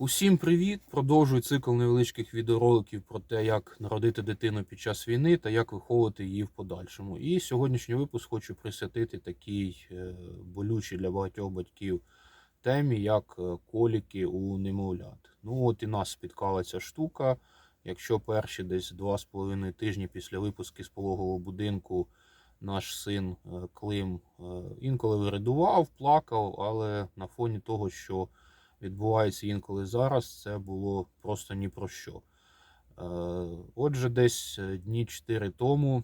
Усім привіт! Продовжую цикл невеличких відеороликів про те, як народити дитину під час війни та як виховувати її в подальшому. І сьогоднішній випуск хочу присвятити такій е, болючій для багатьох батьків темі, як е, коліки у немовлят. Ну от і нас спіткала ця штука. Якщо перші десь два з половиною тижні після випуску з пологового будинку наш син е, Клим інколи виридував, плакав, але на фоні того, що відбувається інколи зараз, це було просто ні про що. Е, Отже, десь е, дні 4 тому е,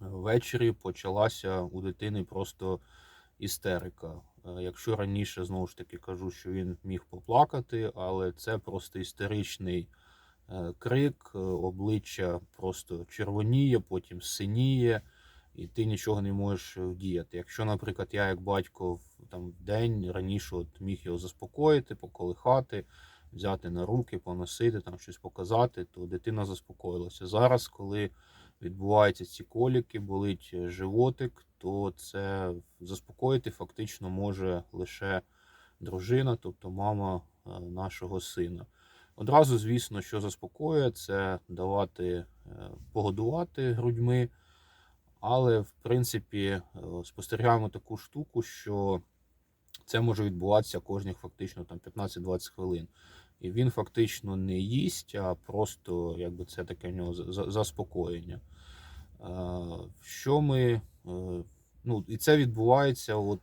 ввечері почалася у дитини просто істерика. Якщо раніше знову ж таки кажу, що він міг поплакати, але це просто істеричний крик, обличчя просто червоніє, потім синіє, і ти нічого не можеш вдіяти. Якщо, наприклад, я як батько там в день раніше от міг його заспокоїти, поколихати, взяти на руки, поносити, там щось показати, то дитина заспокоїлася. Зараз, коли відбуваються ці коліки, болить животик, то це заспокоїти фактично може лише дружина, тобто мама е, нашого сина. Одразу, звісно, що заспокоює, це давати е, погодувати грудьми. Але, в принципі, е, спостерігаємо таку штуку, що це може відбуватися кожних фактично там 15-20 хвилин. І він фактично не їсть, а просто якби це таке в нього за- за- заспокоєння. Е, Що ми. е, Ну, і це відбувається, от,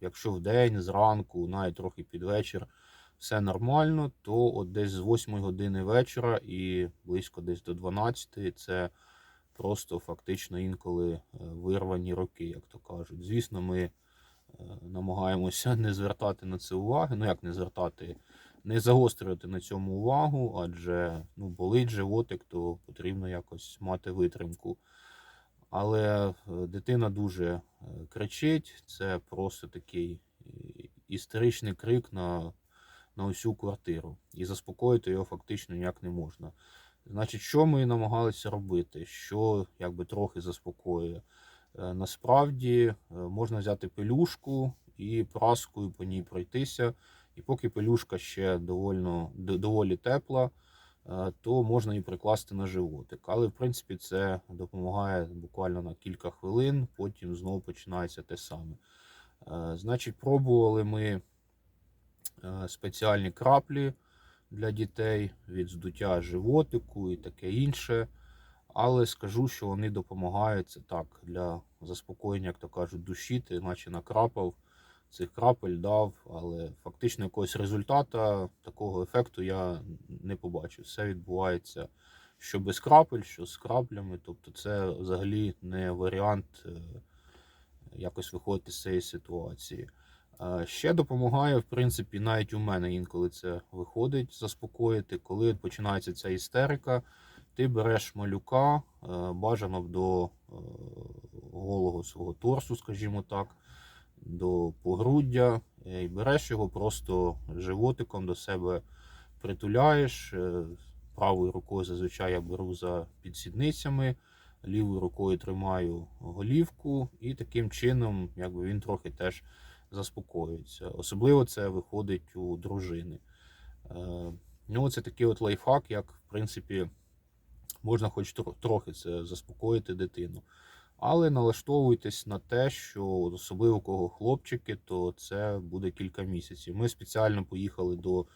якщо в день, зранку, навіть трохи під вечір, все нормально, то от десь з 8 години вечора і близько десь до 12 це просто фактично інколи е, вирвані роки, як то кажуть. Звісно, ми е, намагаємося не звертати на це уваги. Ну як не звертати, не загострювати на цьому увагу, адже ну, болить животик, то потрібно якось мати витримку. Але е, дитина дуже кричить, це просто такий істеричний крик на, на усю квартиру. І заспокоїти його фактично ніяк не можна. Значить, що ми намагалися робити? Що якби трохи заспокоює? Е, Насправді е, можна взяти пелюшку і праскою по ній пройтися. І поки пелюшка ще довольно, доволі тепла, е, то можна її прикласти на животик. Але в принципі це допомагає буквально на кілька хвилин, потім знову починається те саме. Значить, пробували ми спеціальні краплі для дітей від здуття животику і таке інше. Але скажу, що вони допомагають це так для заспокоєння, як то кажуть, душі, ти наче накрапав цих крапель дав, але фактично якогось результата, такого ефекту я не побачив. Все відбувається що без крапель, що з краплями. Тобто, це взагалі не варіант е, якось виходити з цієї ситуації. Ще допомагає, в принципі, навіть у мене інколи це виходить заспокоїти. Коли починається ця істерика, ти береш малюка, е, бажано до е, голого свого торсу, скажімо так, до погруддя, е, і береш його просто животиком до себе притуляєш. Правою рукою зазвичай я беру за підсідницями, лівою рукою тримаю голівку, і таким чином якби він трохи теж заспокоюється. Особливо це виходить у дружини. Е, Ну, це такий от лайфхак, як в принципі можна хоч трохи це заспокоїти дитину. Але налаштовуйтесь на те, що особливо кого хлопчики, то це буде кілька місяців. Ми спеціально поїхали до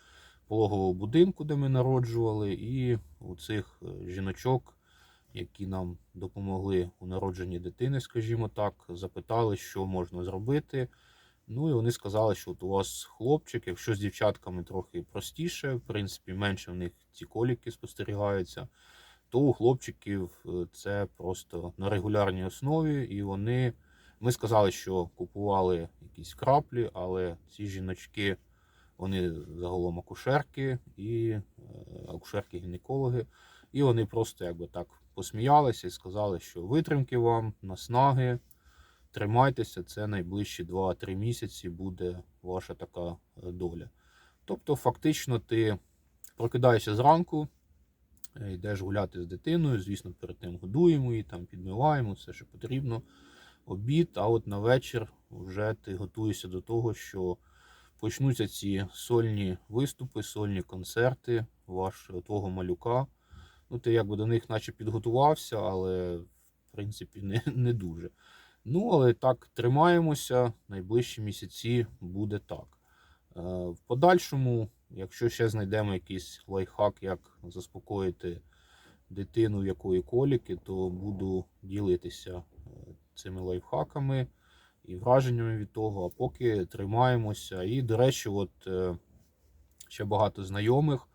пологового будинку, де ми народжували, і у цих е, жіночок, які нам допомогли у народженні дитини, скажімо так, запитали, що можна зробити. Ну і вони сказали, що от у вас хлопчик, якщо з дівчатками трохи простіше, в принципі, менше в них ці коліки спостерігаються, то у хлопчиків е, це просто на регулярній основі, і вони. Ми сказали, що купували якісь краплі, але ці жіночки, вони загалом акушерки і е, акушерки-гінекологи, і вони просто якби так посміялися і сказали, що витримки вам, наснаги, тримайтеся, це найближчі 2-3 місяці буде ваша така е, доля. Тобто, фактично, ти прокидаєшся зранку, е, йдеш гуляти з дитиною, звісно, перед тим годуємо її, там підмиваємо, все, що потрібно, обід, а от на вечір вже ти готуєшся до того, що почнуться ці сольні виступи, сольні концерти вашого твого малюка. Ну, ти якби до них наче підготувався, але в принципі не, не дуже. Ну, але так, тримаємося. Найближчі місяці буде так. Е, В подальшому, якщо ще знайдемо якийсь лайфхак, як заспокоїти дитину, в якої коліки, то буду ділитися е, цими лайфхаками і враженнями від того. А поки тримаємося. І, до речі, от е, ще багато знайомих.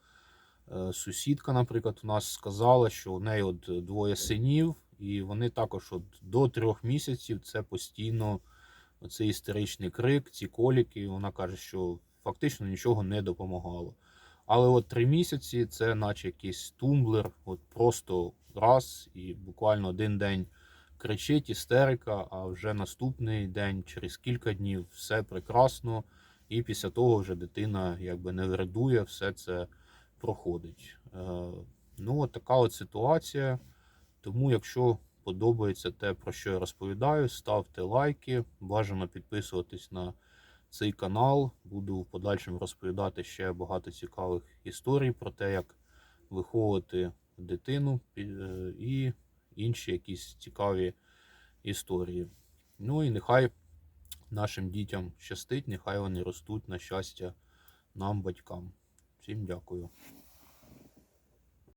Сусідка, наприклад, у нас сказала, що у неї от двоє синів, і вони також от до трьох місяців це постійно оцей істеричний крик, ці коліки. Вона каже, що фактично нічого не допомагало. Але от три місяці це наче якийсь тумблер, от просто раз і буквально один день кричить істерика, а вже наступний день, через кілька днів, все прекрасно. І після того вже дитина якби не вредує, все це проходить. Е, Ну, от така от ситуація. Тому, якщо подобається те, про що я розповідаю, ставте лайки, бажано підписуватись на цей канал. Буду в подальшому розповідати ще багато цікавих історій про те, як виховувати дитину е, і інші якісь цікаві історії. Ну і нехай нашим дітям щастить, нехай вони ростуть на щастя нам, батькам. Всім дякую.